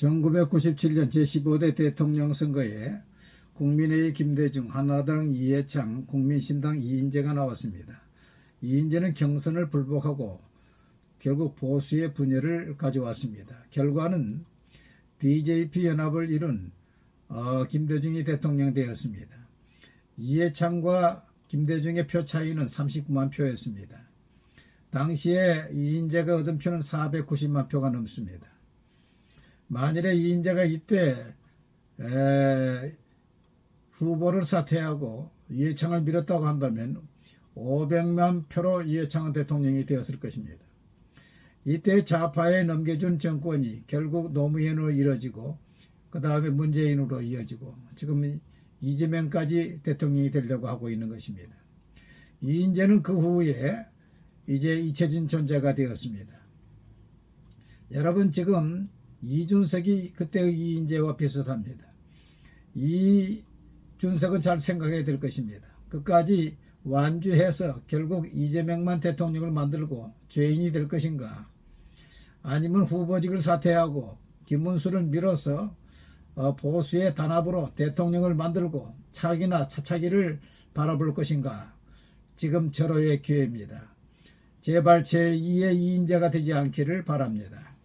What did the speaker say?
1997년 제15대 대통령 선거에 국민의힘 김대중, 한나라당 이해창, 국민신당 이인재가 나왔습니다. 이인재는 경선을 불복하고 결국 보수의 분열을 가져왔습니다. 결과는 DJP 연합을 이룬 어, 김대중이 대통령 되었습니다. 이해창과 김대중의 표 차이는 39만 표였습니다. 당시에 이인재가 얻은 표는 490만 표가 넘습니다. 만일에 이 인재가 이때 에, 후보를 사퇴하고 이해창을 밀었다고 한다면 500만 표로 이해창은 대통령이 되었을 것입니다. 이때 좌파에 넘겨준 정권이 결국 노무현으로 이뤄지고 그 다음에 문재인으로 이어지고 지금 이재명까지 대통령이 되려고 하고 있는 것입니다. 이 인재는 그 후에 이제 잊혀진 존재가 되었습니다. 여러분 지금 이준석이 그때의 이인재와 비슷합니다. 이준석은 잘 생각해야 될 것입니다. 끝까지 완주해서 결국 이재명만 대통령을 만들고 죄인이 될 것인가 아니면 후보직을 사퇴하고 김문수를 밀어서 어, 보수의 단합으로 대통령을 만들고 차기나 차차기를 바라볼 것인가 지금 절호의 기회입니다. 제발 제2의 이인자가 되지 않기를 바랍니다.